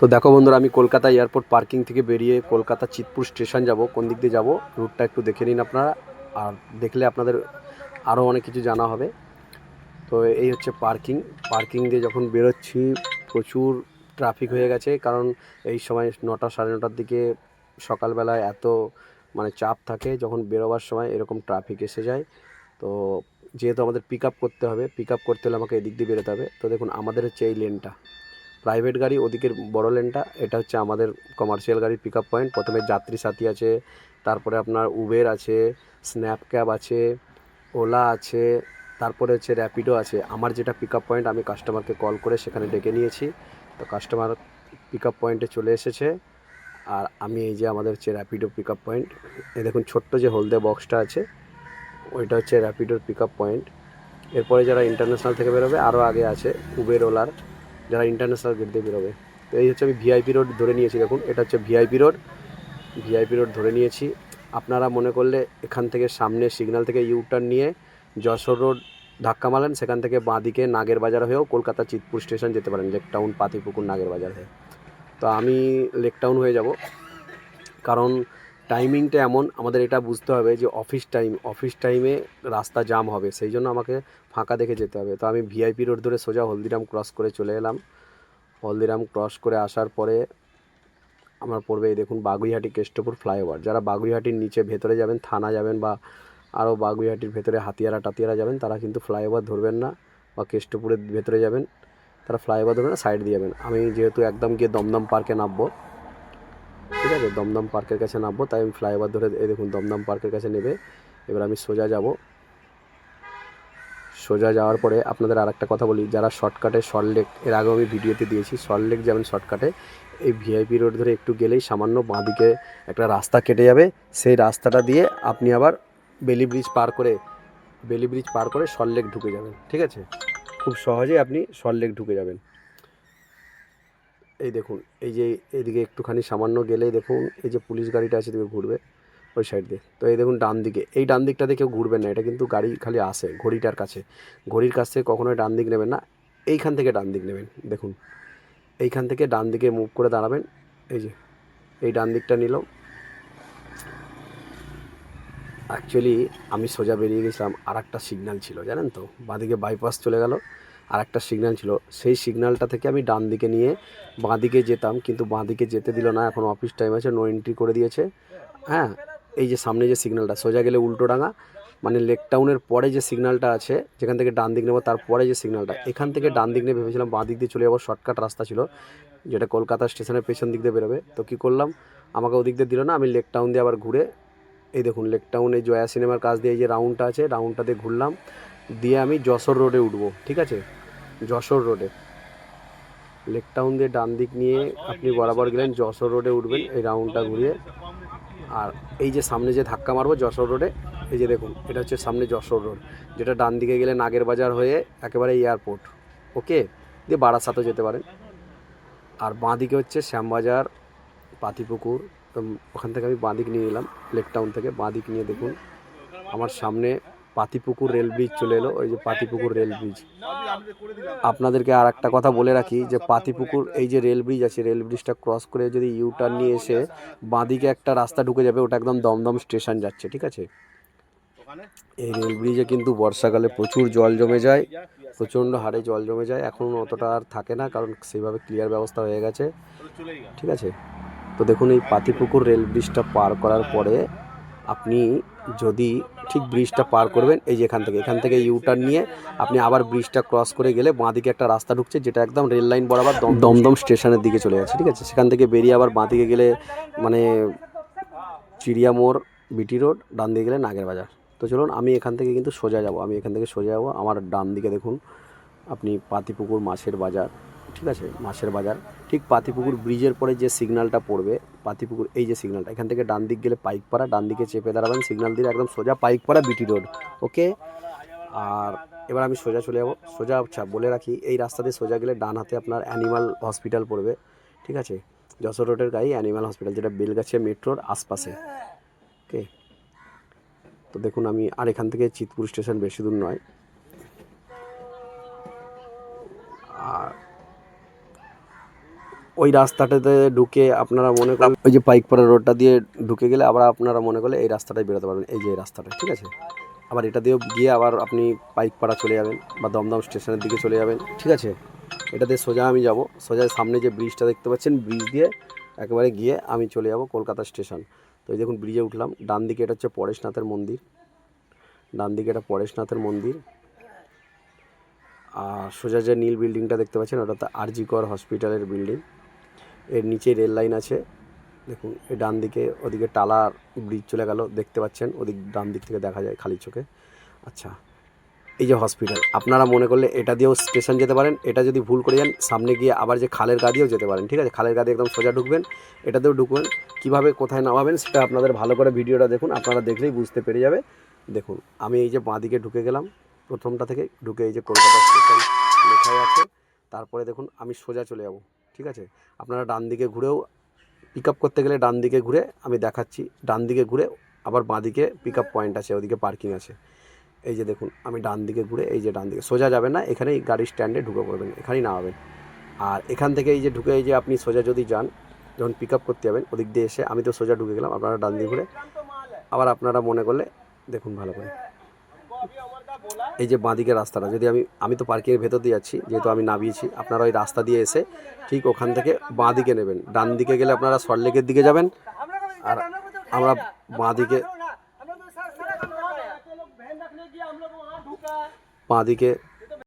তো দেখো বন্ধুরা, আমি কলকাতা এয়ারপোর্ট পার্কিং থেকে বেরিয়ে কলকাতা চিতপুর স্টেশন যাব, কোন দিক দিয়ে যাব, রুটটা একটু দেখে নিন আপনারা। আর দেখলে আপনাদের আরও অনেক কিছু জানা হবে। তো এই হচ্ছে পার্কিং। পার্কিং দিয়ে যখন বেরোচ্ছি, প্রচুর ট্রাফিক হয়ে গেছে, কারণ এই সময় নটা সাড়ে নটার দিকে সকালবেলায় এত মানে চাপ থাকে, যখন বেরোবার সময় এরকম ট্রাফিক এসে যায়। তো যেহেতু আমাদের পিক করতে হবে পিক করতে হলে আমাকে এদিক দিয়ে বেরোতে হবে। তো দেখুন, আমাদের হচ্ছে এই লেনটা প্রাইভেট গাড়ি, ওদিকের বড় লেনটা, এটা হচ্ছে আমাদের কমার্শিয়াল গাড়ির পিক পয়েন্ট প্রথমে যাত্রী সাথী আছে, তারপরে আপনার উবের আছে স্ন্যাপ ক্যাব আছে ওলা আছে, তারপরে হচ্ছে র্যাপিডো আছে। আমার যেটা পিক আপ পয়েন্ট আমি কাস্টমারকে কল করে সেখানে ডেকে নিয়েছি। তো কাস্টমার পিক আপ পয়েন্টে চলে এসেছে। আর আমি এই যে আমাদের হচ্ছে র্যাপিডো পিক আপ পয়েন্ট এ দেখুন ছোট্ট যে হলদে বক্সটা আছে, ওইটা হচ্ছে র্যাপিডোর পিক আপ পয়েন্ট এরপরে যারা ইন্টারন্যাশনাল থেকে বেরোবে, আরও আগে আছে উবের ওলার যারা ইন্টারন্যাশনাল গেট দিয়ে বেরোবে। তো এই হচ্ছে আমি ভিআইপি রোড ধরে নিয়েছি, দেখুন। এটা হচ্ছে ভিআইপি রোড ভিআইপি রোড ধরে নিয়েছি। আপনারা মনে করলে এখান থেকে সামনে সিগন্যাল থেকে ইউ টার্ন নিয়ে যশোর রোড ধাক্কা মারলেন। সেখান থেকে বাঁদিকে নাগের বাজার হয়েও কলকাতা চিতপুর স্টেশন যেতে পারেন লেক টাউন পাতিপুকুর নাগের বাজার হয়ে। তো আমি লেক টাউন হয়ে যাব। কারণ টাইমিংটা এমন, আমাদের এটা বুঝতে হবে যে অফিস টাইম অফিস টাইমে রাস্তা জাম হবে, সেই জন্য আমাকে ফাঁকা দেখে যেতে হবে। তো আমি ভিআইপি রোড ধরে সোজা হলদিরাম ক্রস করে চলে এলাম। হলদিরাম ক্রস করে আসার পরে আমার পড়বে এই দেখুন বাগুইহাটি কেষ্টপুর ফ্লাইওভার যারা বাগুইহাটির নিচে ভেতরে যাবেন, থানা যাবেন বা আরও বাগুইহাটির ভেতরে হাতিয়ারা টাতিয়ারা যাবেন, তারা কিন্তু ফ্লাইওভার ধরবেন না বা কেষ্টপুরের ভেতরে যাবেন, তারা ফ্লাইওভার ধরবেন না সাইড দিয়ে যাবেন। আমি যেহেতু একদম গিয়ে দমদম পার্কে নামবো ঠিক আছে? দমদম পার্কের কাছে নামবো, তাই আমি ফ্লাইওভার ধরে এই দেখুন, দমদম পার্কের কাছে নেবে। এবার আমি সোজা যাব। সোজা যাওয়ার পরে আপনাদের আর একটা কথা বলি, যারা শর্টকাটে সল্টলেক এর আগেও আমি ভিডিওতে দিয়েছি সল্টলেক যাবেন শর্টকাটে এই ভিআইপি রোড ধরে একটু গেলেই সামান্য বাঁদিকে একটা রাস্তা কেটে যাবে। সেই রাস্তাটা দিয়ে আপনি আবার বেলি ব্রিজ পার করে বেলি ব্রিজ পার করে সল্টলেক ঢুকে যাবেন, ঠিক আছে? খুব সহজেই আপনি সল্টলেক ঢুকে যাবেন। এই দেখুন, এই যে এদিকে একটুখানি সামান্য গেলেই দেখুন, এই যে পুলিশ গাড়িটা আছে দিকে ঘুরবে ওই সাইড দিয়ে। তো এই দেখুন ডান দিকে, এই ডান দিকটাতে কেউ ঘুরবেন না, এটা কিন্তু গাড়ি খালি আসে ঘড়িটার কাছে। ঘড়ির কাছ থেকে কখনোই ডান দিক নেবেন না, এইখান থেকে ডান দিক নেবেন, দেখুন। এইখান থেকে ডান দিকে মুভ করে দাঁড়াবেন, এই যে, এই ডান দিকটা নিল। অ্যাকচুয়ালি আমি সোজা বেরিয়ে গেছিলাম আর একটা সিগন্যাল ছিল, জানেন তো? বাঁদিকে বাইপাস চলে গেল। আর একটা সিগন্যাল ছিল। সেই সিগন্যালটা থেকে আমি ডান দিকে নিয়ে বাঁদিকে যেতাম, কিন্তু বাঁদিকে যেতে দিল না, এখন অফিস টাইম আছে নো এন্ট্রি করে দিয়েছে। হ্যাঁ এই যে সামনে যে সিগন্যালটা সোজা গেলে উল্টো ডাঙা মানে লেক টাউনের পরে যে সিগন্যালটা আছে, যেখান থেকে ডান দিক নেব তারপরে যে সিগন্যালটা এখান থেকে ডান দিক নিয়ে ভেবেছিলাম বাঁ দিক দিয়ে চলে যাব শর্টকাট রাস্তা ছিল, যেটা কলকাতা স্টেশনের পেছন দিক দিয়ে বেরোবে। তো কী করলাম, আমাকে ওদিক দিয়ে দিল না, আমি লেক টাউন দিয়ে আবার ঘুরে, এই দেখুন লেক টাউনে জয়া সিনেমার কাছ দিয়ে যে রাউন্ডটা আছে রাউন্ডটা দিয়ে ঘুরলাম। দিয়ে আমি যশোর রোডে উঠবো, ঠিক আছে? যশোর রোডে। লেক টাউন দিয়ে ডান দিক নিয়ে আপনি বরাবর গেলেন, যশোর রোডে উঠবেন এই রাউন্ডটা ঘুরিয়ে। আর এই যে সামনে যে ধাক্কা মারবো যশোর রোডে, এই যে দেখুন, এটা হচ্ছে সামনে যশোর রোড, যেটা ডান দিকে গেলে নাগের বাজার হয়ে একেবারে এয়ারপোর্ট ওকে দিয়ে বারাসাতও যেতে পারেন। আর বাঁ দিকে হচ্ছে শ্যামবাজার, পাতিপুকুর ওখান থেকে আমি বাঁ দিক নিয়ে নিলাম লেক টাউন থেকে। বাঁ দিক নিয়ে দেখুন, আমার সামনে পাতিপুকুর রেল ব্রিজ চলে এলো, ওই যে পাতিপুকুর রেল ব্রিজ আপনাদেরকে আর একটা কথা বলে রাখি যে পাতিপুকুর, এই যে রেল ব্রিজ আছে, রেল ব্রিজটা ক্রস করে যদি ইউ টার্ন নিয়ে এসে বাঁদিকে একটা রাস্তা ঢুকে যাবে, ওটা একদম দমদম স্টেশন যাচ্ছে, ঠিক আছে? এই রেল ব্রিজে কিন্তু বর্ষাকালে প্রচুর জল জমে যায়, প্রচণ্ড হারে জল জমে যায় এখন অতটা আর থাকে না, কারণ সেইভাবে ক্লিয়ার ব্যবস্থা হয়ে গেছে, ঠিক আছে? তো দেখুন, এই পাতিপুকুর রেল ব্রিজটা পার করার পরে আপনি যদি ঠিক ব্রিজটা পার করবেন, এই যে এখান থেকে এখান থেকে ইউটার্ন নিয়ে আপনি আবার ব্রিজটা ক্রস করে গেলে বাঁদিকে একটা রাস্তা ঢুকছে, যেটা একদম রেল লাইন বরাবর দম দমদম স্টেশনের দিকে চলে যাচ্ছে, ঠিক আছে? সেখান থেকে বেরিয়ে আবার বাঁদিকে গেলে মানে চিড়িয়া মোড় বিটি রোড ডান দিকে গেলে নাগের বাজার। তো চলুন, আমি এখান থেকে কিন্তু সোজা যাব, আমি এখান থেকে সোজা যাব, আমার ডান দিকে দেখুন, আপনি পাতিপুকুর, মাছের বাজার ঠিক আছে, মাছের বাজার। ঠিক পাতিপুকুর ব্রিজের পরে যে সিগন্যালটা পড়বে, পাতিপুকুর, এই যে সিগন্যালটা এখান থেকে ডান দিক গেলে পাইকপাড়া, ডান দিকে চেপে দাঁড়াবেন সিগন্যাল দিলে একদম সোজা পাইকপাড়া বিটি রোড ওকে আর এবার আমি সোজা চলে যাব, সোজা আচ্ছা বলে রাখি, এই রাস্তা দিয়ে সোজা গেলে ডান হাতে আপনার অ্যানিমাল হসপিটাল পড়বে, ঠিক আছে? যশোর রোডের গাড়ি অ্যানিমাল হসপিটাল যেটা বেলগাছিয়া মেট্রোর আশপাশে ওকে তো দেখুন আমি, আর এখান থেকে চিতপুর স্টেশন বেশি দূর নয়। ওই রাস্তাটাতে ঢুকে আপনারা মনে করেন ওই যে পাইকপাড়া রোডটা দিয়ে ঢুকে গেলে আবার আপনারা মনে করলে এই রাস্তাটায় বেরোতে পারবেন, এই যে এই রাস্তাটা, ঠিক আছে? আবার এটা দিয়েও গিয়ে আবার আপনি পাইকপাড়া চলে যাবেন বা দমদম স্টেশনের দিকে চলে যাবেন, ঠিক আছে? এটা দিয়ে সোজা আমি যাব, সোজা সামনে যে ব্রিজটা দেখতে পাচ্ছেন, ব্রিজ দিয়ে একেবারে গিয়ে আমি চলে যাব কলকাতা স্টেশন। তো এই দেখুন ব্রিজে উঠলাম, ডান দিকে এটা হচ্ছে পরেশনাথের মন্দির, ডান দিকে এটা পরেশনাথের মন্দির। আর সোজা যে নীল বিল্ডিংটা দেখতে পাচ্ছেন ওটা তো আরজি কর হসপিটালের বিল্ডিং। এর নিচে রেল লাইন আছে। দেখুন এই ডান দিকে, ওদিকে টালার ব্রিজ চলে গেল, দেখতে পাচ্ছেন? ওদিক ডান দিক থেকে দেখা যায় খালি চোখে। আচ্ছা এই যে হসপিটাল আপনারা মনে করলে এটা দিয়েও স্টেশন যেতে পারেন, এটা যদি ভুল করে যান, সামনে গিয়ে আবার যে খালের গা দিয়েও যেতে পারেন, ঠিক আছে? খালের গা দিয়ে একদম সোজা ঢুকবেন, এটাতেও ঢুকবেন। কীভাবে কোথায় নামাবেন, সেটা আপনাদের ভালো করে ভিডিওটা দেখুন, আপনারা দেখলেই বুঝতে পেরে যাবে। দেখুন, আমি এই যে বাঁদিকে ঢুকে গেলাম, প্রথমটা থেকে ঢুকে এই যে কলকাতা স্টেশন লেখাই আছে। তারপরে দেখুন, আমি সোজা চলে যাব। ঠিক আছে? আপনারা ডান দিকে ঘুরেও পিক আপ করতে গেলে ডান দিকে ঘুরে আমি দেখাচ্ছি। ডান দিকে ঘুরে আবার বাঁ দিকে পিক আপ পয়েন্ট আছে, ওদিকে পার্কিং আছে। এই যে দেখুন, আমি ডান দিকে ঘুরে এই যে ডান দিকে, সোজা যাবেন না, এখানেই গাড়ির স্ট্যান্ডে ঢুকে পড়বেন, এখানেই নামাবেন। আর এখান থেকে এই যে ঢুকে এই যে আপনি সোজা যদি যান, যখন পিক আপ করতে যাবেন, ওদিক দিয়ে এসে আমি তো সোজা ঢুকে গেলাম, আপনারা ডান দিকে ঘুরে আবার আপনারা মনে করলে দেখুন ভালো করে। এই যে বাঁদিকে রাস্তাটা, যদি আমি আমি তো পার্কের ভেতর দিয়ে যাচ্ছি, যেহেতু আমি নামিয়েছি, আপনারা ওই রাস্তা দিয়ে এসে ঠিক ওখান থেকে বাঁদিকে নেবেন। ডান দিকে গেলে আপনারা সল্টলেকের দিকে যাবেন, আর আমরা বাঁদিকে বাঁদিকে